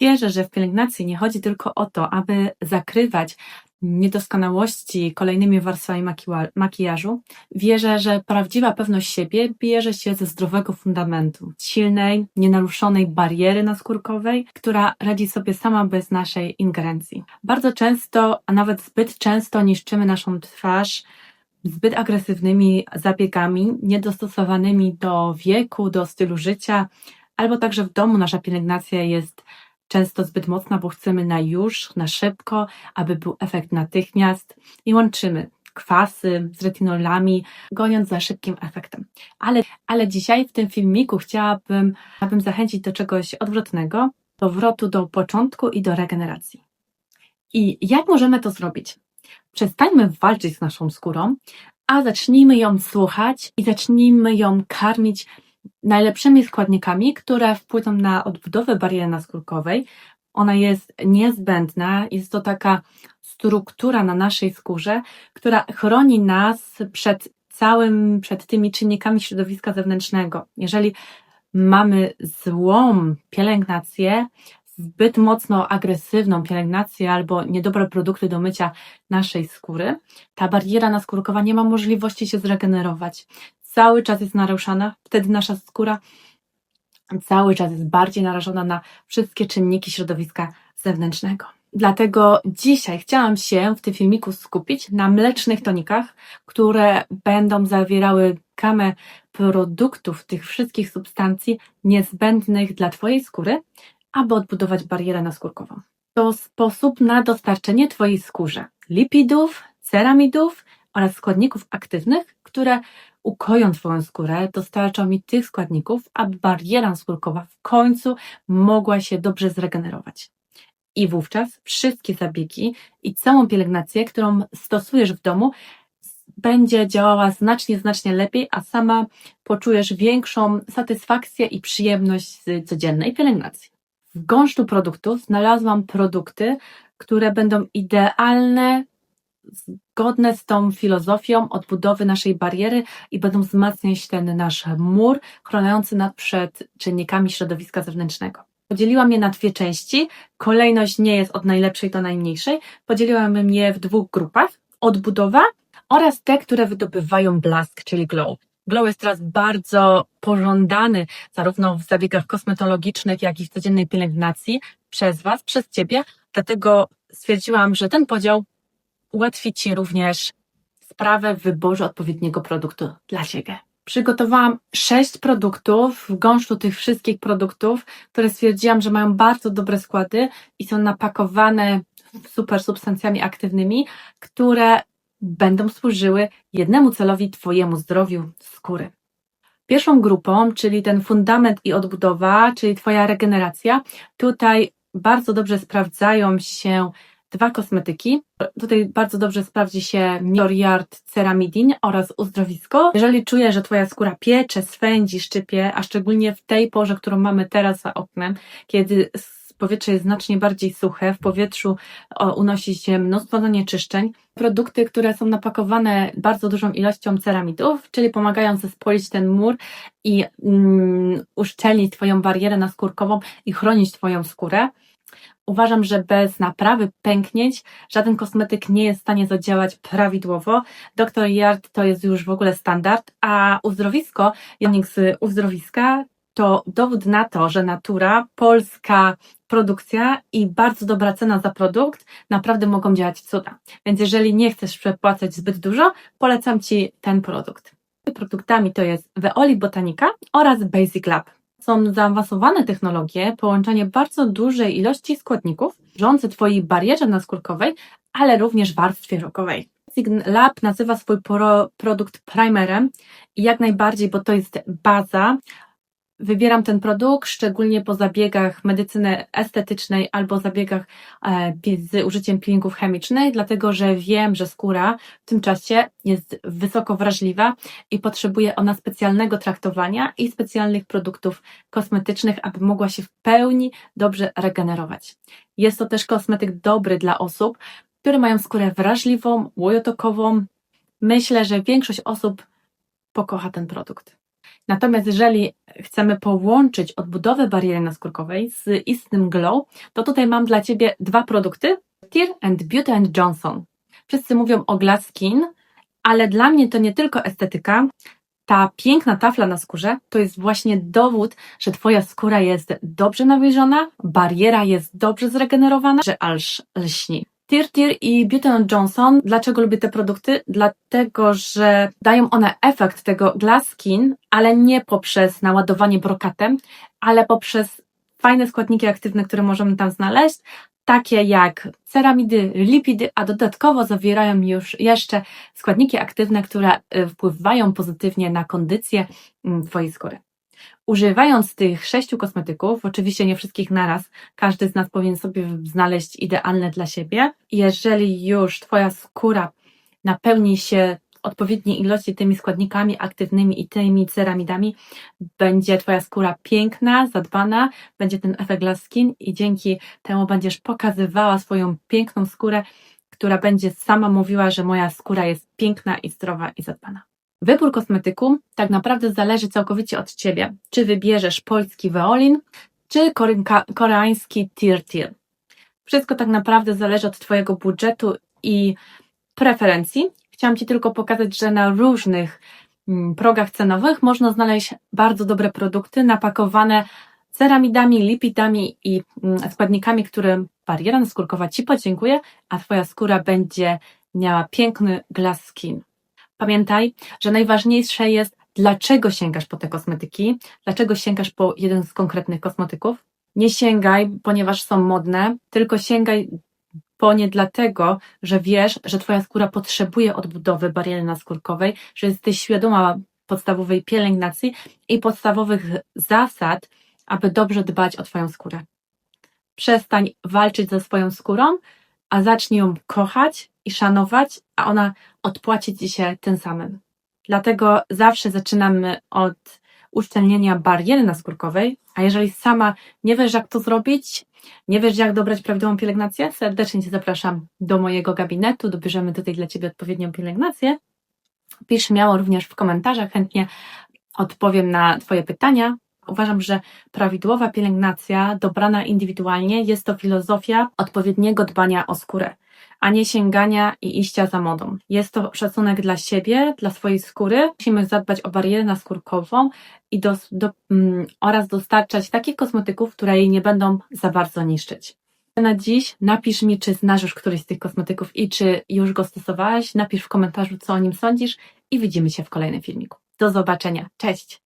Wierzę, że w pielęgnacji nie chodzi tylko o to, aby zakrywać niedoskonałości kolejnymi warstwami makijażu. Wierzę, że prawdziwa pewność siebie bierze się ze zdrowego fundamentu, silnej, nienaruszonej bariery naskórkowej, która radzi sobie sama bez naszej ingerencji. Bardzo często, a nawet zbyt często niszczymy naszą twarz zbyt agresywnymi zabiegami, niedostosowanymi do wieku, do stylu życia, albo także w domu nasza pielęgnacja jest często zbyt mocna, bo chcemy na już, na szybko, aby był efekt natychmiast i łączymy kwasy z retinolami, goniąc za szybkim efektem. Ale, ale dzisiaj w tym filmiku chciałabym, chciałabym zachęcić do czegoś odwrotnego, powrotu do początku i do regeneracji. I jak możemy to zrobić? Przestańmy walczyć z naszą skórą, a zacznijmy ją słuchać i zacznijmy ją karmić najlepszymi składnikami, które wpłyną na odbudowę bariery naskórkowej. Ona jest niezbędna, jest to taka struktura na naszej skórze, która chroni nas przed całym, przed tymi czynnikami środowiska zewnętrznego. Jeżeli mamy złą pielęgnację, zbyt mocno agresywną pielęgnację albo niedobre produkty do mycia naszej skóry, ta bariera naskórkowa nie ma możliwości się zregenerować. Cały czas jest naruszana, wtedy nasza skóra cały czas jest bardziej narażona na wszystkie czynniki środowiska zewnętrznego. Dlatego dzisiaj chciałam się w tym filmiku skupić na mlecznych tonikach, które będą zawierały gamę produktów, tych wszystkich substancji niezbędnych dla Twojej skóry, aby odbudować barierę naskórkową. To sposób na dostarczenie Twojej skórze lipidów, ceramidów oraz składników aktywnych, które ukoją Twoją skórę, dostarczą mi tych składników, aby bariera skórkowa w końcu mogła się dobrze zregenerować. I wówczas wszystkie zabiegi i całą pielęgnację, którą stosujesz w domu, będzie działała znacznie, znacznie lepiej, a sama poczujesz większą satysfakcję i przyjemność z codziennej pielęgnacji. W gąszczu produktów znalazłam produkty, które będą idealne, zgodne z tą filozofią odbudowy naszej bariery i będą wzmacniać ten nasz mur chroniący nas przed czynnikami środowiska zewnętrznego. Podzieliłam je na dwie części. Kolejność nie jest od najlepszej do najmniejszej. Podzieliłam je w dwóch grupach. Odbudowa oraz te, które wydobywają blask, czyli glow. Glow jest teraz bardzo pożądany zarówno w zabiegach kosmetologicznych, jak i w codziennej pielęgnacji przez Was, przez Ciebie. Dlatego stwierdziłam, że ten podział ułatwi Ci również sprawę w wyborze odpowiedniego produktu dla Ciebie. Przygotowałam sześć produktów w gąszczu tych wszystkich produktów, które stwierdziłam, że mają bardzo dobre składy i są napakowane super substancjami aktywnymi, które będą służyły jednemu celowi Twojemu zdrowiu skóry. Pierwszą grupą, czyli ten fundament i odbudowa, czyli Twoja regeneracja, tutaj bardzo dobrze sprawdzają się dwa kosmetyki. Tutaj bardzo dobrze sprawdzi się Yard Ceramidin oraz uzdrowisko. Jeżeli czujesz, że Twoja skóra piecze, swędzi, szczypie, a szczególnie w tej porze, którą mamy teraz za oknem, kiedy powietrze jest znacznie bardziej suche, w powietrzu unosi się mnóstwo zanieczyszczeń. Produkty, które są napakowane bardzo dużą ilością ceramidów, czyli pomagają zespolić ten mur i mm, uszczelnić Twoją barierę naskórkową i chronić Twoją skórę. Uważam, że bez naprawy pęknięć żaden kosmetyk nie jest w stanie zadziałać prawidłowo. Dr. Yard to jest już w ogóle standard, a uzdrowisko, janik z uzdrowiska to dowód na to, że natura, polska produkcja i bardzo dobra cena za produkt naprawdę mogą działać cuda. Więc jeżeli nie chcesz przepłacać zbyt dużo, polecam Ci ten produkt. Produktami to jest Veoli Botanica oraz Basic Lab. Są zaawansowane technologie, połączenie bardzo dużej ilości składników, rządzące Twojej barierze naskórkowej, ale również warstwie rokowej. Basic Lab nazywa swój produkt primerem i jak najbardziej, bo to jest baza, wybieram ten produkt, szczególnie po zabiegach medycyny estetycznej albo zabiegach e, z użyciem peelingów chemicznych, dlatego że wiem, że skóra w tym czasie jest wysoko wrażliwa i potrzebuje ona specjalnego traktowania i specjalnych produktów kosmetycznych, aby mogła się w pełni dobrze regenerować. Jest to też kosmetyk dobry dla osób, które mają skórę wrażliwą, łojotokową. Myślę, że większość osób pokocha ten produkt. Natomiast jeżeli chcemy połączyć odbudowę bariery naskórkowej z istnym glow, to tutaj mam dla Ciebie dwa produkty, Tear and Beauty and Johnson. Wszyscy mówią o glass skin, ale dla mnie to nie tylko estetyka. Ta piękna tafla na skórze to jest właśnie dowód, że Twoja skóra jest dobrze nawilżona, bariera jest dobrze zregenerowana, że aż lśni. Tear i Beauty Johnson. Dlaczego lubię te produkty? Dlatego, że dają one efekt tego glass skin, ale nie poprzez naładowanie brokatem, ale poprzez fajne składniki aktywne, które możemy tam znaleźć, takie jak ceramidy, lipidy, a dodatkowo zawierają już jeszcze składniki aktywne, które y, wpływają pozytywnie na kondycję mm, Twojej skóry. Używając tych sześciu kosmetyków, oczywiście nie wszystkich naraz, każdy z nas powinien sobie znaleźć idealne dla siebie. Jeżeli już Twoja skóra napełni się odpowiedniej ilości tymi składnikami aktywnymi i tymi ceramidami, będzie Twoja skóra piękna, zadbana, będzie ten efekt glass skin i dzięki temu będziesz pokazywała swoją piękną skórę, która będzie sama mówiła, że moja skóra jest piękna i zdrowa i zadbana. Wybór kosmetyku tak naprawdę zależy całkowicie od Ciebie. Czy wybierzesz polski Veolin, czy koreański Tear Tear. Wszystko tak naprawdę zależy od Twojego budżetu i preferencji. Chciałam Ci tylko pokazać, że na różnych mm, progach cenowych można znaleźć bardzo dobre produkty napakowane ceramidami, lipidami i mm, składnikami, którym bariera naskórkowa Ci podziękuje, a Twoja skóra będzie miała piękny glass skin. Pamiętaj, że najważniejsze jest, dlaczego sięgasz po te kosmetyki, dlaczego sięgasz po jeden z konkretnych kosmetyków. Nie sięgaj, ponieważ są modne, tylko sięgaj po nie dlatego, że wiesz, że Twoja skóra potrzebuje odbudowy bariery naskórkowej, że jesteś świadoma podstawowej pielęgnacji i podstawowych zasad, aby dobrze dbać o Twoją skórę. Przestań walczyć ze swoją skórą, a zacznij ją kochać i szanować, a ona odpłaci Ci się tym samym. Dlatego zawsze zaczynamy od uszczelnienia bariery naskórkowej, a jeżeli sama nie wiesz, jak to zrobić, nie wiesz, jak dobrać prawidłową pielęgnację, serdecznie Cię zapraszam do mojego gabinetu, dobierzemy tutaj dla Ciebie odpowiednią pielęgnację. Pisz śmiało również w komentarzach, chętnie odpowiem na Twoje pytania. Uważam, że prawidłowa pielęgnacja, dobrana indywidualnie, jest to filozofia odpowiedniego dbania o skórę a nie sięgania i iścia za modą. Jest to szacunek dla siebie, dla swojej skóry. Musimy zadbać o barierę naskórkową i do, do, mm, oraz dostarczać takich kosmetyków, które jej nie będą za bardzo niszczyć. Na dziś napisz mi, czy znasz już któryś z tych kosmetyków i czy już go stosowałaś. Napisz w komentarzu, co o nim sądzisz i widzimy się w kolejnym filmiku. Do zobaczenia. Cześć!